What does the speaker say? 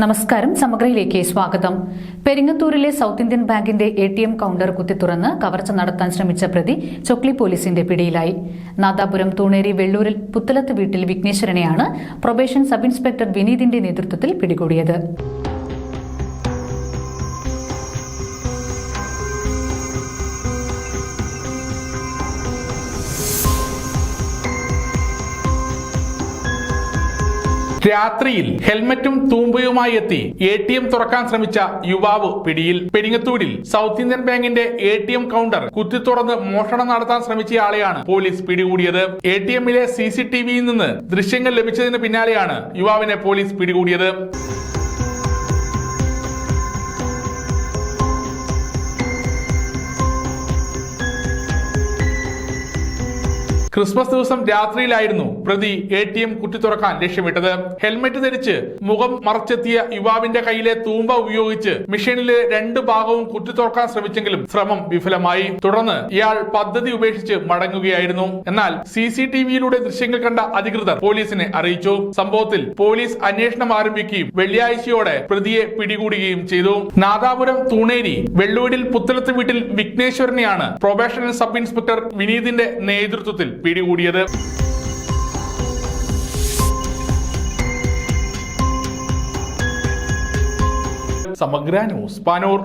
നമസ്കാരം സമഗ്രയിലേക്ക് സ്വാഗതം. പെരിങ്ങത്തൂരിലെ സൗത്ത് ഇന്ത്യൻ ബാങ്കിന്റെ എ ടി എം കൌണ്ടർ കുത്തിത്തുറന്ന് കവർച്ച നടത്താൻ ശ്രമിച്ച പ്രതി ചൊക്ലി പോലീസിന്റെ പിടിയിലായി. നാദാപുരം തൂണേരി വെള്ളൂരിൽ പുത്തലത്ത് വീട്ടിൽ വിഘ്നേശ്വരനെയാണ് പ്രൊബേഷൻ സബ് ഇൻസ്പെക്ടർ വിനീതിന്റെ നേതൃത്വത്തിൽ പിടികൂടിയത്. രാത്രിയിൽ ഹെൽമറ്റും തൂമ്പയുമായി എത്തി എ ടി എം തുറക്കാൻ ശ്രമിച്ച യുവാവ് പിടിയിൽ. പെരിങ്ങത്തൂരിൽ സൗത്ത് ഇന്ത്യൻ ബാങ്കിന്റെ എ ടി എം കൗണ്ടർ കുത്തിത്തുറന്ന് മോഷണം നടത്താൻ ശ്രമിച്ചയാളെയാണ് പോലീസ് പിടികൂടിയത്. എ ടി എമ്മിലെ സി സി നിന്ന് ദൃശ്യങ്ങൾ ലഭിച്ചതിന് പിന്നാലെയാണ് യുവാവിനെ പോലീസ് പിടികൂടിയത്. ക്രിസ്മസ് ദിവസം രാത്രിയിലായിരുന്നു പ്രതി എ ടി എം കുറ്റി തുറക്കാൻ ലക്ഷ്യമിട്ടത്. ഹെൽമെറ്റ് ധരിച്ച് മുഖം മറച്ചെത്തിയ യുവാവിന്റെ കയ്യിലെ തൂമ്പ ഉപയോഗിച്ച് മെഷീനിലെ രണ്ട് ഭാഗവും കുറ്റി തുറക്കാൻ ശ്രമിച്ചെങ്കിലും ശ്രമം വിഫലമായി. തുടർന്ന് ഇയാൾ പദ്ധതി ഉപേക്ഷിച്ച് മടങ്ങുകയായിരുന്നു. എന്നാൽ സി സി ദൃശ്യങ്ങൾ കണ്ട അധികൃതർ പോലീസിനെ അറിയിച്ചു. സംഭവത്തിൽ പോലീസ് അന്വേഷണം ആരംഭിക്കുകയും വെള്ളിയാഴ്ചയോടെ പ്രതിയെ പിടികൂടുകയും ചെയ്തു. നാദാപുരം തൂണേരി വെള്ളൂരിൽ പുത്തലത്ത് വീട്ടിൽ വിഘ്നേശ്വരനെയാണ് പ്രൊബേഷണൽ സബ് ഇൻസ്പെക്ടർ വിനീതിന്റെ നേതൃത്വത്തിൽ പിടികൂടിയത്. സമഗ്ര ന്യൂസ് പാനൂർ.